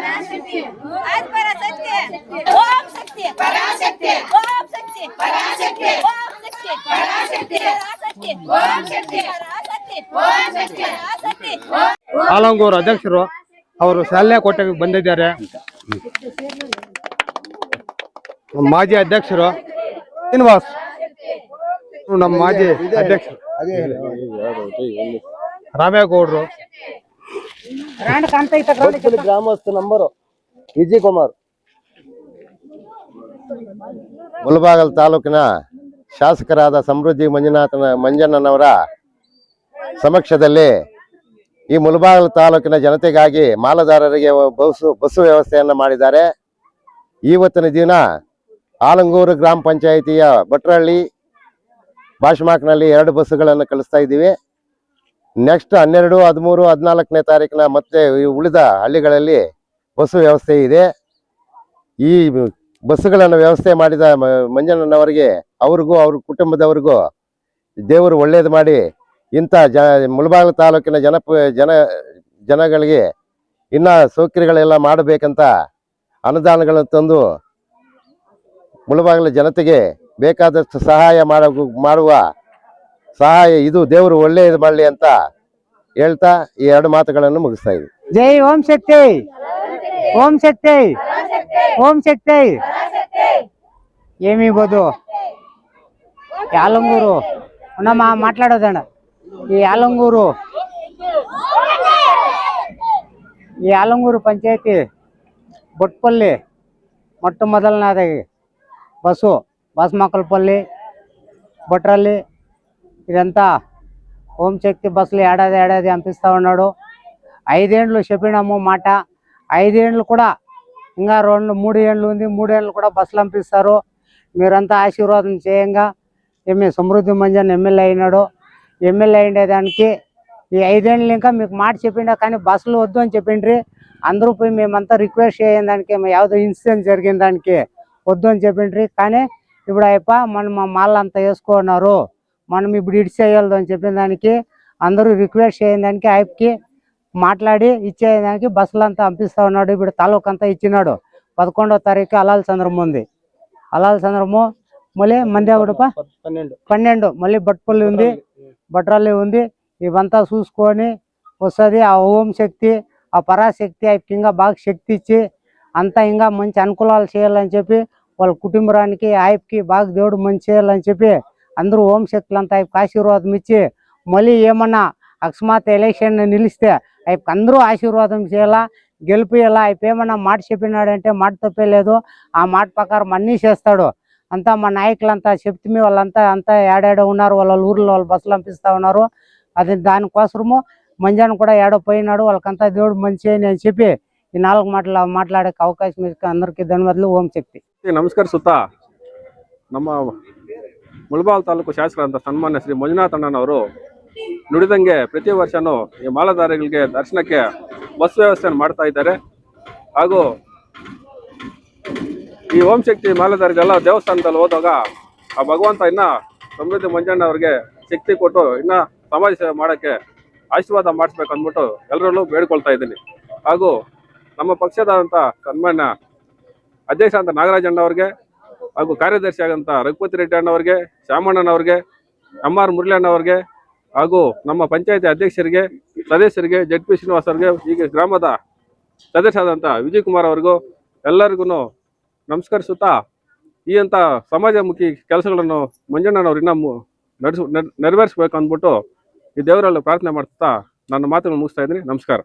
ಪರಾಶಕ್ತಿ. ಆದ್ ಪರಾಶಕ್ತಿ. ಓಂ ಶಕ್ತಿ. ಪರಾಶಕ್ತಿ. ಓಂ ಶಕ್ತಿ. ಪರಾಶಕ್ತಿ. ಓಂ ಶಕ್ತಿ. ಪರಾಶಕ್ತಿ. ಪರಾಶಕ್ತಿ. ಓಂ ಶಕ್ತಿ. ಪರಾಶಕ್ತಿ. ಓಂ ಶಕ್ತಿ. ಪರಾಶಕ್ತಿ. ಆಲಂಗೂರು ಅಧ್ಯಕ್ಷರು ಅವರು ಶಾಲೆ ಕೋಟೆ ಬಂದಿದ್ದಾರೆ. ಮಾಜಿ ಅಧ್ಯಕ್ಷರು ಶ್ರೀನಿವಾಸ್. ನಮ್ಮ ಮಾಜಿ ಅಧ್ಯಕ್ಷರು ರಾಮೇಗೌಡರು. ಗ್ರಾಮಸ್ಥ ನಂಬರು. ವಿಜಯ್ ಕುಮಾರ್. ಮುಲ್ಬಾಗಲ್ ತಾಲೂಕಿನ ಶಾಸಕರಾದ ಸಮೃದ್ಧಿ ಮಂಜುನಾಥನ ಮಂಜಣ್ಣನವರ ಸಮಕ್ಷದಲ್ಲಿ ಈ ಮುಲಬಾಗಲ್ ತಾಲೂಕಿನ ಜನತೆಗಾಗಿ ಮಾಲದಾರರಿಗೆ ಬಸ್ಸು ಬಸ್ಸು ವ್ಯವಸ್ಥೆಯನ್ನು ಮಾಡಿದ್ದಾರೆ. ಇವತ್ತಿನ ದಿನ ಆಲಂಗೂರು ಗ್ರಾಮ ಪಂಚಾಯಿತಿಯ ಭಟ್ರಹಳ್ಳಿ ಬಾಷ್ಮಾಕ್ನಲ್ಲಿ ಎರಡು ಬಸ್ಸುಗಳನ್ನು ಕಳಿಸ್ತಾ ಇದ್ದೀವಿ. ನೆಕ್ಸ್ಟ್ ಹನ್ನೆರಡು, ಹದಿಮೂರು, ಹದಿನಾಲ್ಕನೇ ತಾರೀಕಿನ ಮತ್ತೆ ಉಳಿದ ಹಳ್ಳಿಗಳಲ್ಲಿ ಬಸ್ಸು ವ್ಯವಸ್ಥೆ ಇದೆ. ಈ ಬಸ್ಸುಗಳನ್ನು ವ್ಯವಸ್ಥೆ ಮಾಡಿದ ಮಂಜಣ್ಣನವರಿಗೆ, ಅವ್ರಿಗೂ, ಅವ್ರ ಕುಟುಂಬದವ್ರಿಗೂ ದೇವರು ಒಳ್ಳೇದು ಮಾಡಿ, ಇಂಥ ಜ ಮುಳಬಾಗಿಲು ತಾಲೂಕಿನ ಜನಪ, ಜನ, ಜನಗಳಿಗೆ ಇನ್ನ ಸೌಕರ್ಯಗಳೆಲ್ಲ ಮಾಡಬೇಕಂತ ಅನುದಾನಗಳನ್ನು ತಂದು ಮುಳಬಾಗಿಲು ಜನತೆಗೆ ಬೇಕಾದಷ್ಟು ಸಹಾಯ ಮಾಡ, ಮಾಡುವ ಸಹಾಯ, ಇದು ದೇವರು ಒಳ್ಳೆಯದು ಮಾಡಲಿ ಅಂತ ಹೇಳ್ತಾ ಈ ಎರಡು ಮಾತುಗಳನ್ನು ಮುಗಿಸ್ತಾ ಇದ್ವಿ ಜೈ ಓಂ ಶಕ್ತಿ. ಓಂ ಶಕ್ತಿ. ಓಂ ಶಕ್ತಿ. ಏಮಿಬೋದು ಯಾಲಂಗೂರು. ನಮ್ಮ ಮಾತಾಡೋದಣ್ಣ. ಈ ಯಾಲಂಗೂರು. ಈ ಯಾಲಂಗೂರು ಪಂಚಾಯತಿ ಬೊಟ್ಪಲ್ಲಿ, ಮೊಟ್ಟ ಮೊದಲನೇದಾಗಿ ಬಸ್ಸು ಬಸ್ ಮಕ್ಕಳಪಲ್ಲಿ ಭಟ್ರಲ್ಲಿ ఇదంతా ఓం శక్తి బస్సులు ఏడాది ఏడాది పంపిస్తూ ఉన్నాడు. ఐదేండ్లు చెప్పినాము మాట. ఐదేండ్లు కూడా ఇంకా రెండు మూడు ఏండ్లు ఉంది. మూడేండ్లు కూడా బస్సులు పంపిస్తారు మీరంతా ఆశీర్వాదం చేయంగా. ఏమి సమృద్ధి మంజన్ ఎమ్మెల్యే అయినాడు. ఎమ్మెల్యే అయ్యేదానికి ఈ ఐదేళ్ళు ఇంకా మీకు మాట చెప్పిండ కానీ బస్సులు వద్దు అని చెప్పిండ్రి. అందరూ పోయి మేమంతా రిక్వెస్ట్ చేయని దానికి. యావదో ఇన్సిడెంట్ జరిగిన దానికి. వద్దు అని చెప్పిండ్రి. కానీ ఇప్పుడు అయిపో మనం మా మాళ్ళంతా వేసుకున్నారు. మనం ఇప్పుడు ఇడిచేయలేదు అని చెప్పిన దానికి అందరూ రిక్వెస్ట్ చేయని దానికి ఆయనకి మాట్లాడి ఇచ్చేదానికి బస్సులు అంతా పంపిస్తా ఉన్నాడు. ఇప్పుడు తాలూకు అంతా ఇచ్చినాడు. పదకొండవ తారీఖు అలాల్ చంద్రము ఉంది. అలాల్ చంద్రము మళ్ళీ మంది ఎవడపా పన్నెండు. పన్నెండు. మళ్ళీ బట్పల్లి ఉంది. బట్రల్లి ఉంది. ఇవంతా చూసుకొని వస్తుంది. ఆ ఓం శక్తి ఆ పరాశక్తి ఆయనకి ఇంకా బాగా శక్తి ఇచ్చి అంతా ఇంకా మంచి అనుకూలాలు చేయాలని చెప్పి వాళ్ళ కుటుంబానికి ఆయనకి బాగా దేవుడు మంచి చేయాలని చెప్పి అందరూ ఓం శక్తులంతా ఆయనకు ఆశీర్వాదం ఇచ్చి మళ్ళీ ఏమన్నా అకస్మాత్ ఎలక్షన్ నిలిస్తే ఆయనకు అందరూ ఆశీర్వాదం చేయాలా? గెలిపియాలా ఆయన ఏమన్నా మాట చెప్పినాడంటే మాట తప్పేలేదు ఆ మాట ప్రకారం అన్నీ చేస్తాడు. అంతా మా నాయకులంతా చెప్తే వాళ్ళంతా అంతా ఏడాడో ఉన్నారు. వాళ్ళ ఊర్లో వాళ్ళు బస్సులు పంపిస్తూ ఉన్నారు. అది దానికోసము మంజాన్ కూడా ఏడో పోయినాడు. వాళ్ళకంతా దేవుడు మంచి అని చెప్పి ఈ నాలుగు మాటలు మాట్లాడే అవకాశం అందరికీ ధన్యవాదాలు. ఓం శక్తి. నమస్కారం సుతా. నమ్మ ಮುಳಬಾಲ್ ತಾಲೂಕು ಶಾಸಕರಾದಂಥ ಸನ್ಮಾನ್ಯ ಶ್ರೀ ಮಂಜುನಾಥ್ ಅಣ್ಣನವರು ನುಡಿದಂಗೆ ಪ್ರತಿ ವರ್ಷನೂ ಈ ಮಾಲಾಧಾರಿಗಳಿಗೆ ದರ್ಶನಕ್ಕೆ ಬಸ್ ವ್ಯವಸ್ಥೆಯನ್ನು ಮಾಡ್ತಾ ಇದ್ದಾರೆ. ಹಾಗೂ ಈ ಓಂ ಶಕ್ತಿ ಮಾಲಾಧಾರಿಗೆಲ್ಲ ದೇವಸ್ಥಾನದಲ್ಲಿ ಹೋದಾಗ ಆ ಭಗವಂತ ಇನ್ನ ಸಮೃದ್ಧಿ ಮಂಜಣ್ಣ ಅವರಿಗೆ ಶಕ್ತಿ ಕೊಟ್ಟು ಇನ್ನ ಸಮಾಜ ಸೇವೆ ಮಾಡೋಕ್ಕೆ ಆಶೀರ್ವಾದ ಮಾಡಿಸ್ಬೇಕು ಅಂದ್ಬಿಟ್ಟು ಎಲ್ಲರಲ್ಲೂ ಬೇಡ್ಕೊಳ್ತಾ ಇದ್ದೀನಿ. ಹಾಗೂ ನಮ್ಮ ಪಕ್ಷದಾದಂಥ ಸನ್ಮಾನ್ಯ ಅಧ್ಯಕ್ಷ ಅಂತ ನಾಗರಾಜ್ ಅಣ್ಣವ್ರಿಗೆ ಹಾಗೂ ಕಾರ್ಯದರ್ಶಿ ಆಗಂತ ರಘುಪತಿ ರೆಡ್ಡಿ ಅಣ್ಣವ್ರಿಗೆ, ಶ್ಯಾಮಣ್ಣನವ್ರಿಗೆ ಎಂ ಆರ್ ಮುರಳಿ ಅಣ್ಣವ್ರಿಗೆ ಹಾಗೂ ನಮ್ಮ ಪಂಚಾಯತಿ ಅಧ್ಯಕ್ಷರಿಗೆ, ಸದಸ್ಯರಿಗೆ ಜಡ್ ಪಿ ಶ್ರೀನಿವಾಸ್ ಅವರಿಗೆ ಈಗ ಗ್ರಾಮದ ಸದಸ್ಯರಾದಂಥ ವಿಜಯ್ ಕುಮಾರ್ ಅವ್ರಿಗೂ ಎಲ್ಲರಿಗೂ ನಮಸ್ಕರಿಸುತ್ತಾ ಈ ಅಂತ ಸಮಾಜಮುಖಿ ಕೆಲಸಗಳನ್ನು ಮಂಜಣ್ಣನವ್ರು ಇನ್ನೂ ನಡೆಸು ನೆರವೇರಿಸ್ಬೇಕು ಅಂದ್ಬಿಟ್ಟು ಈ ದೇವರಲ್ಲಿ ಪ್ರಾರ್ಥನೆ ಮಾಡ್ತಾ ನನ್ನ ಮಾತುಗಳನ್ನು ಮುಗಿಸ್ತಾ ಇದ್ದೀನಿ. ನಮಸ್ಕಾರ.